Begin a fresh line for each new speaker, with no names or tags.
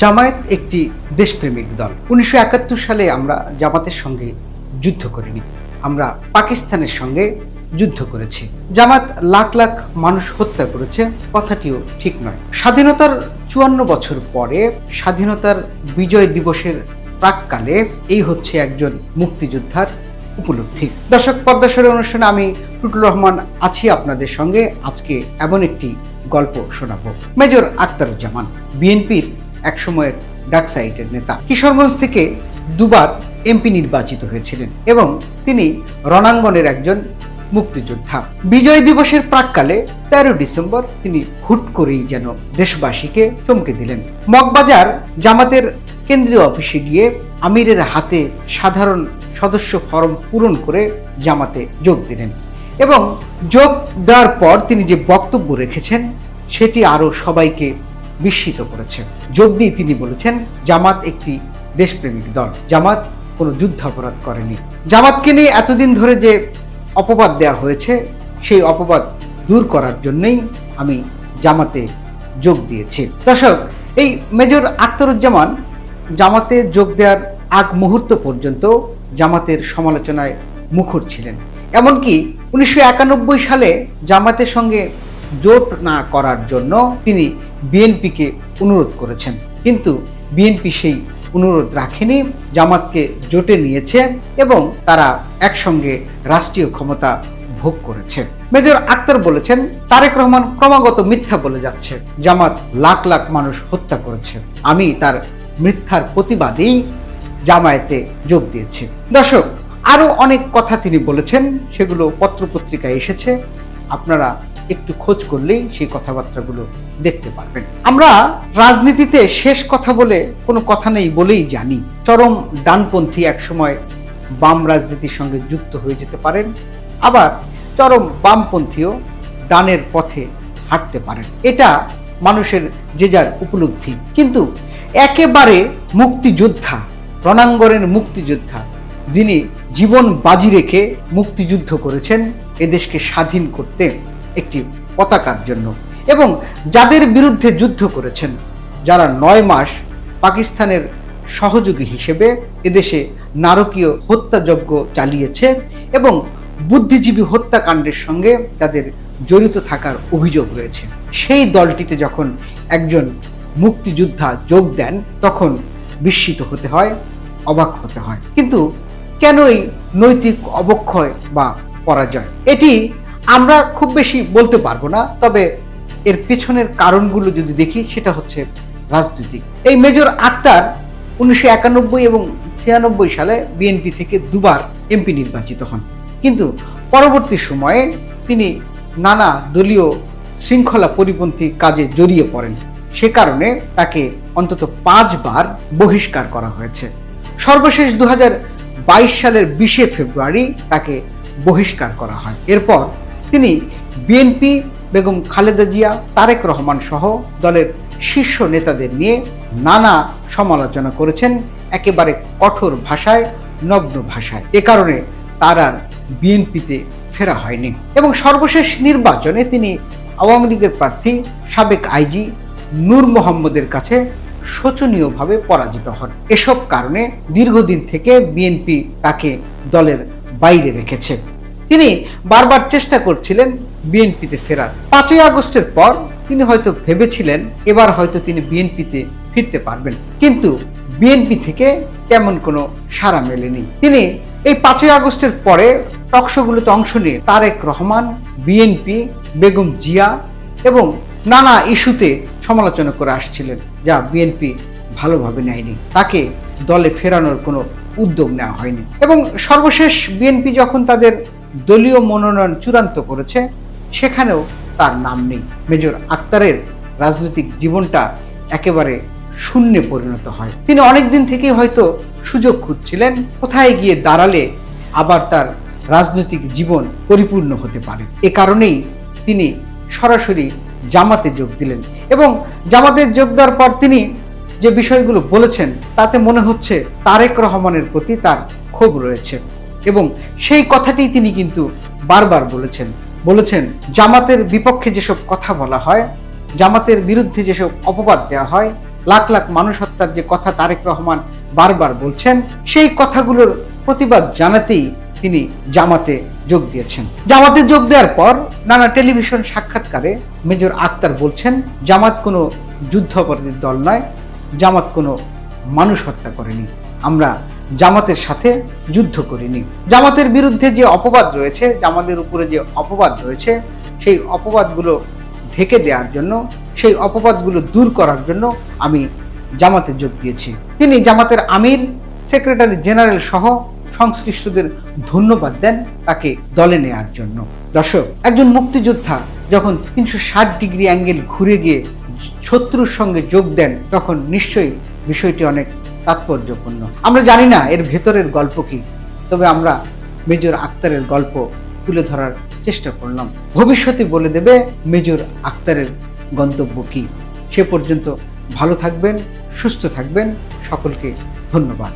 জামায়াত একটি দেশপ্রেমিক দল। উনিশশো একাত্তর সালে আমরা জামাতের সঙ্গে যুদ্ধ করিনি। আমরা পাকিস্তানের সঙ্গে যুদ্ধ করেছি। জামাত লাখ লাখ মানুষ হত্যা করেছে, কথাটিও ঠিক নয়। স্বাধীনতার চুয়ান্ন বছর পরে স্বাধীনতার বিজয় দিবসের প্রাককালে এই হচ্ছে একজন মুক্তিযোদ্ধার উপলব্ধি। দর্শক পদ্মাসরের অনুষ্ঠানে আমি টুটুল রহমান আছি আপনাদের সঙ্গে। আজকে এমন একটি গল্প শোনাবো। মেজর আক্তারুজ্জামান, বিএনপির একসময়ের ডাক সাইটের নেতা। কিশোরগঞ্জ থেকে দুবার এমপি নির্বাচিত হয়েছিলেন এবং তিনি রণাঙ্গনের একজন মুক্তিযোদ্ধা। বিজয় দিবসের প্রাককালে তেরো ডিসেম্বর তিনি হুট করেই যেন দেশবাসীকে চমকে দিলেন। মগবাজার জামাতের কেন্দ্রীয় অফিসে গিয়ে আমিরের হাতে সাধারণ সদস্য ফরম পূরণ করে জামাতে যোগ দিলেন এবং যোগ দেওয়ার পর তিনি যে বক্তব্য রেখেছেন, সেটি আরও সবাইকে বিস্মিত করেছে দিয়ে তিনি বলেছেন, জামাত একটি দেশপ্রেমিক দল। জামাত কোনো যুদ্ধাপরাধ করেনি। জামাতকে নিয়ে এতদিন ধরে যে অপবাদ দেওয়া হয়েছে, সেই অপবাদ দূর করার জন্যই আমি জামাতে যোগ দিয়েছি। দর্শক, এই মেজর আখতারুজ্জামান জামাতে যোগ দেওয়ার আগ মুহূর্ত পর্যন্ত জামাতের সমালোচনায় মুখর ছিলেন। এমনকি উনিশশো একানব্বই সালে জামাতের সঙ্গে জোট না করার জন্য তিনি বিএনপিকে অনুরোধ করেছেন। কিন্তু বিএনপি সেই অনুরোধ রাখেনি, জামাতকে জোটে নিয়েছে এবং তারা একসঙ্গে রাষ্ট্রীয় ক্ষমতা ভোগ করেছে। মেজর আক্তার বলেছেন, তারেক রহমান ক্রমাগত মিথ্যা বলে যাচ্ছে, জামাত লাখ লাখ মানুষ হত্যা করেছে। আমি তার মিথ্যার প্রতিবাদেই জামায়াতে যোগ দিয়েছি। দর্শক, আরও অনেক কথা তিনি বলেছেন, সেগুলো পত্রপত্রিকায় এসেছে। আপনারা একটু খোঁজ করলেই সেই কথাবার্তাগুলো দেখতে পারবেন। আমরা রাজনীতিতে শেষ কথা বলে কোনো কথা নেই বলেই জানি। চরম ডানপন্থী একসময় বাম রাজনীতির সঙ্গে যুক্ত হয়ে যেতে পারেন, আবার চরম বামপন্থীও ডানের পথে হাঁটতে পারেন। এটা মানুষের যে যার উপলব্ধি। কিন্তু একেবারে মুক্তিযোদ্ধা, রণাঙ্গনের মুক্তিযোদ্ধা, যিনি জীবন বাজি রেখে মুক্তিযুদ্ধ করেছেন, এদেশকে স্বাধীন করতে একটি পতাকার জন্য। এবং যাদের বিরুদ্ধে যুদ্ধ করেছেন, যারা নয় মাস পাকিস্তানের সহযোগী হিসেবে এদেশে নারকীয় হত্যাযজ্ঞ চালিয়েছে এবং বুদ্ধিজীবী হত্যাকাণ্ডের সঙ্গে তাদের জড়িত থাকার অভিযোগ রয়েছে। সেই দলটিতে যখন একজন মুক্তিযোদ্ধা যোগ দেন, তখন বিস্মিত হতে হয়, অবাক হতে হয়। কিন্তু কেনই নৈতিক অবক্ষয় বা পরাজয়? এটি আমরা খুব বেশি বলতে পারব না, তবে এর পেছনের কারণগুলো যদি দেখি, সেটা হচ্ছে রাজনৈতিক। এই মেজর আক্তার উনিশশো একানব্বই এবং ছিয়ানব্বই সালে বিএনপি থেকে দুবার এমপি নির্বাচিত হন। কিন্তু পরবর্তী সময়ে তিনি নানা দলীয় শৃঙ্খলা পরিপন্থী কাজে জড়িয়ে পড়েন। সে কারণে তাকে অন্তত পাঁচবার বহিষ্কার করা হয়েছে। সর্বশেষ দু সালের বিশে ফেব্রুয়ারি তাকে বহিষ্কার করা হয়। এরপর তিনি বিএনপি বেগম খালেদা জিয়া, তারেক রহমান সহ দলের শীর্ষ নেতাদের নিয়ে নানা সমালোচনা করেছেন, একেবারে কঠোর ভাষায়, নগ্ন ভাষায়। এ কারণে তার আর বিএনপিতে ফেরা হয়নি। এবং সর্বশেষ নির্বাচনে তিনি আওয়ামী লীগের প্রার্থী, সাবেক আইজি নূর মোহাম্মদের কাছে শোচনীয়ভাবে পরাজিত হন। এসব কারণে দীর্ঘদিন থেকে বিএনপি তাকে দলের বাইরে রেখেছে। তিনি বারবার চেষ্টা করছিলেন বিএনপিতে ফেরার। পাঁচই আগস্টের পর তিনি হয়তো ভেবেছিলেন এবার হয়তো তিনি বিএনপিতে ফিরতে পারবেন। কিন্তু বিএনপি থেকে তেমন কোনো সাড়া মেলেনি। তিনি এই পাঁচই আগস্টের পরে টকশোগুলোতে অংশ নিয়ে তারেক রহমান, বিএনপি, বেগম জিয়া এবং নানা ইস্যুতে সমালোচনা করে আসছিলেন, যা বিএনপি ভালোভাবে নেয়নি। তাকে দলে ফেরানোর কোনো উদ্যোগ নেওয়া হয়নি। এবং সর্বশেষ বিএনপি যখন তাদের দলীয় মনোনয়ন চূড়ান্ত করেছে, সেখানেও তার নাম নেই। মেজর আক্তারের রাজনৈতিক জীবনটা একেবারে শূন্যে পরিণত হয়। তিনি অনেক দিন থেকেই হয়তো সুযোগ খুঁজছিলেন, কোথায় গিয়ে দাঁড়ালে আবার তার রাজনৈতিক জীবন পরিপূর্ণ হতে পারে। এ কারণেই তিনি সরাসরি জামাতে যোগ দিলেন এবং জামাতে যোগ দেওয়ার পর তিনি যে বিষয়গুলো বলেছেন, তাতে মনে হচ্ছে তারেক রহমানের প্রতি তার ক্ষোভ রয়েছে। এবং সেই কথাটি তিনি কিন্তু বারবার বলেছেন। বলেছেন, জামাতের বিপক্ষে যেসব কথা বলা হয়, জামাতের বিরুদ্ধে যেসব অপবাদ দেওয়া হয়, লাখ লাখ মানুষ হত্যার যে কথা তারেক রহমান বারবার বলছেন, সেই কথাগুলোর প্রতিবাদ জানাতেই তিনি জামাতে যোগ দিয়েছেন। জামাতে যোগ দেওয়ার পর নানা টেলিভিশন সাক্ষাৎকারে মেজর আক্তার বলছেন, জামাত কোনো যুদ্ধ অপরাধীর দল নয়, জামাত কোনো মানুষ হত্যা করেনি। আমরা জামাতের সাথে যুদ্ধ করিনি। জামাতের বিরুদ্ধে যে অপবাদ রয়েছে, জামাতের উপরে যে অপবাদ রয়েছে, সেই অপবাদগুলো ঢেকে দেওয়ার জন্য, সেই অপবাদগুলো দূর করার জন্য আমি জামাতে যোগ দিয়েছি। তিনি জামাতের আমির, সেক্রেটারি জেনারেল সহ সংশ্লিষ্টদের ধন্যবাদ দেন তাকে দলে নেয়ার জন্য। দর্শক, একজন মুক্তিযোদ্ধা যখন তিনশো ষাট ডিগ্রি অ্যাঙ্গেল ঘুরে গিয়ে শত্রুর সঙ্গে যোগ দেন, তখন নিশ্চয়ই বিষয়টি অনেক তাৎপর্যপূর্ণ। আমরা জানি না এর ভেতরের গল্প কি, তবে আমরা মেজর আক্তারের গল্প তুলে ধরার চেষ্টা করলাম। ভবিষ্যতে বলে দেবে মেজর আক্তারের গন্তব্য কি। সে পর্যন্ত ভালো থাকবেন, সুস্থ থাকবেন। সকলকে ধন্যবাদ।